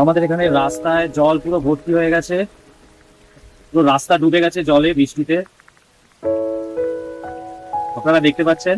আমাদের এখানে রাস্তায় জল পুরো ভর্তি হয়ে গেছে। পুরো রাস্তা ডুবে গেছে জলে, বৃষ্টিতে। আপনারা দেখতে পাচ্ছেন?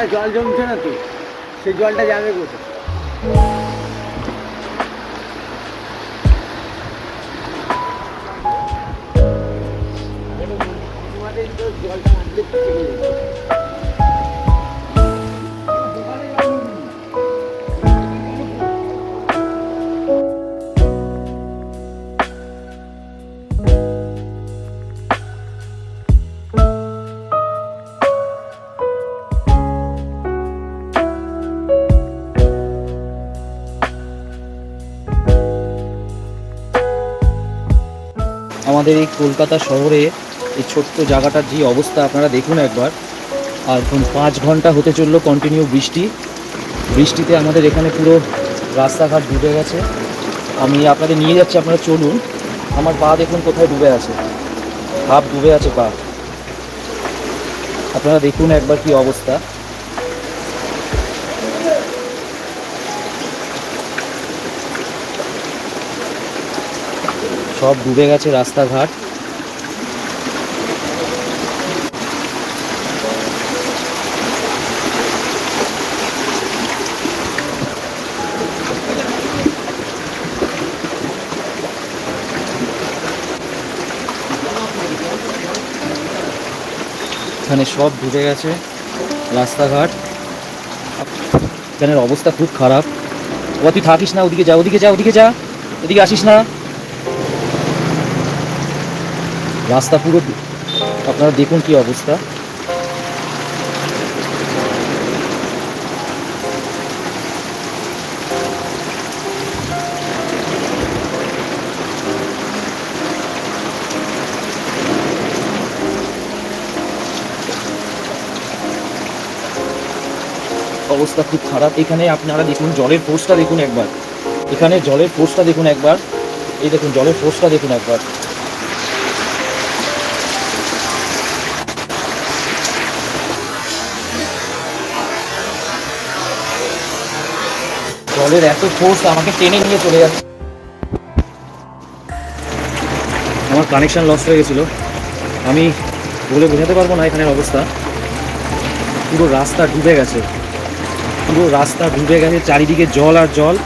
মাঠেটা জল জমছে না তো? সেই জলটা যাবে কোথায়? জলটা আমাদের এই কলকাতা শহরে এই ছোট্ট জায়গাটার যে অবস্থা, আপনারা দেখুন একবার। আর এখন পাঁচ ঘণ্টা হতে চলল কন্টিনিউ বৃষ্টি। বৃষ্টিতে আমাদের এখানে পুরো রাস্তাঘাট ডুবে গেছে। আমি আপনাদের নিয়ে যাচ্ছি, আপনারা চলুন। আমার পা দেখুন কোথায় ডুবে আছে। হাফ ডুবে আছে পা। আপনারা দেখুন একবার কি অবস্থা। সব ডুবে গেছে রাস্তাঘাট। এখানে সব ডুবে গেছে রাস্তাঘাট। এখানের অবস্থা খুব খারাপ। ও তুই থাকিস না, ওদিকে যা ওদিকে যা ওদিকে যা, এদিকে আসিস না। রাস্তা পুরো আপনারা দেখুন কি অবস্থা। অবস্থা খুব খারাপ। এখানে আপনারা দেখুন জলের ফোর্সটা দেখুন একবার। এখানে জলের ফোর্সটা দেখুন একবার। এই দেখুন, জলের ফোর্সটা দেখুন একবার। জলের এত ফোর্স আমাকে টেনে নিয়ে চলে যাচ্ছে। আমার কানেকশন লস হয়ে গেছিল। আমি বলে বোঝাতে পারব না এখানের অবস্থা। পুরো রাস্তা ডুবে গেছে। পুরো রাস্তা ডুবে গেছে, চারিদিকে জল আর জল।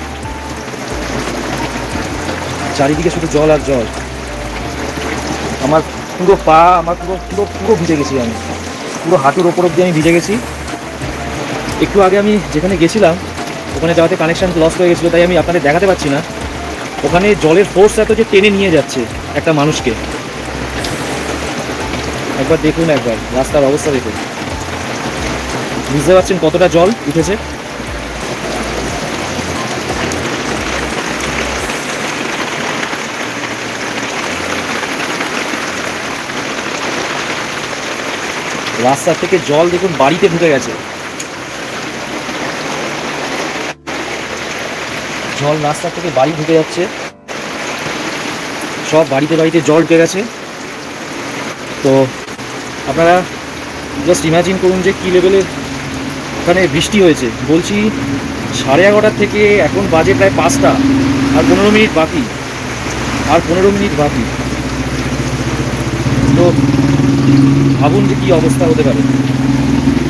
চারিদিকে শুধু জল আর জল। আমার পুরো পা, আমার পুরো পুরো পুরো ভিজে গেছি আমি। পুরো হাঁটুর ওপর অব্দি আমি ভিজে গেছি। একটু আগে আমি যেখানে গেছিলাম ওখানে যাওয়াতে কানেকশান লস হয়ে গেছিল, তাই আমি আপনাদের দেখাতে পাচ্ছি না। ওখানে জলের ফোর্স এত যে টেনে নিয়ে যাচ্ছে একটা মানুষকে। একবার দেখুন একবার, রাস্তার অবস্থা দেখুন। বুঝতে পারছেন কতটা জল উঠেছে? রাস্তা থেকে জল দেখুন বাড়িতে ঢুকে গেছে। জল রাস্তা থেকে বাড়ি ঢুকে যাচ্ছে। সব বাড়িতে বাড়িতে জল ঢুকে গেছে। তো আপনারা জাস্ট ইমাজিন করুন যে কী লেভেলের ওখানে বৃষ্টি হয়েছে। বলছি সাড়ে এগারোটার থেকে এখন বাজে প্রায় পাঁচটা আর পনেরো মিনিট বাকি। আর পনেরো মিনিট বাকি। তো ভাবুন যে কী অবস্থা হতে পারে।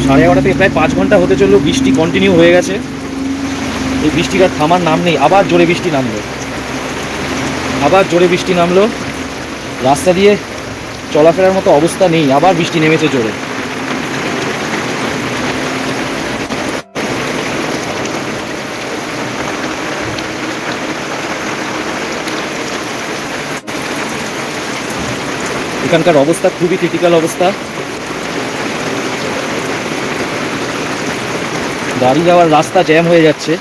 সাড়ে এগারোটা থেকে প্রায় পাঁচ ঘণ্টা হতে চললেও বৃষ্টি কন্টিনিউ হয়ে গেছে। এই বৃষ্টিটা থামার নাম নেই, আবার জোরে বৃষ্টি নামলো। আবার জোরে বৃষ্টি নামলো। রাস্তা দিয়ে চলাফেরার মতো অবস্থা নেই, আবার বৃষ্টি নেমেছে জোরে। এখানকার অবস্থা খুবই ক্রিটিক্যাল অবস্থা। গাড়ি যাওয়ার রাস্তা জ্যাম হয়ে যাচ্ছে।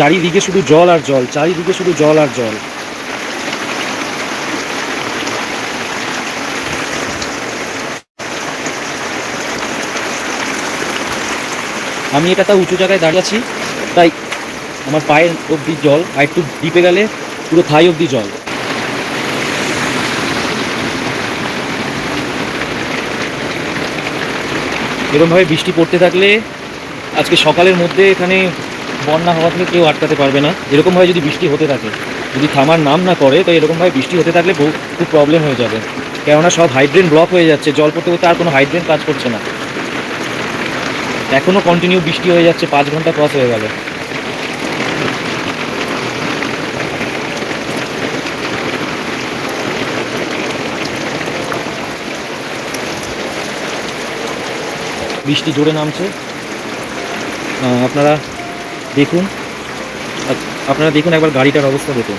চারিদিকে শুধু জল আর জল, চারিদিকে শুধু জল আর জল। আমি এটা তা উঁচু জায়গায় দাঁড়িয়ে আছি, তাই আমার পায়ের অবধি জল, আর একটু ডিপে গেলে পুরো থাই অবধি জল। এরকমভাবে বৃষ্টি পড়তে থাকলে আজকে সকালের মধ্যে এখানে বন্যা হওয়া থেকে কেউ আটকাতে পারবে না। এরকমভাবে যদি বৃষ্টি হতে থাকে, যদি থামার নাম না করে তো এরকমভাবে বৃষ্টি হতে থাকলে বহু খুব প্রবলেম হয়ে যাবে। কেননা সব হাইড্রেন ব্লক হয়ে যাচ্ছে, জল পড়তে পড়তে আর কোনো হাইড্রেন কাজ করছে না। এখনও কন্টিনিউ বৃষ্টি হয়ে যাচ্ছে, পাঁচ ঘণ্টা ক্রস হয়ে গেল। বৃষ্টি জোরে নামছে। আপনারা দেখুন আপনারা দেখুন একবার গাড়িটার অবস্থা দেখুন।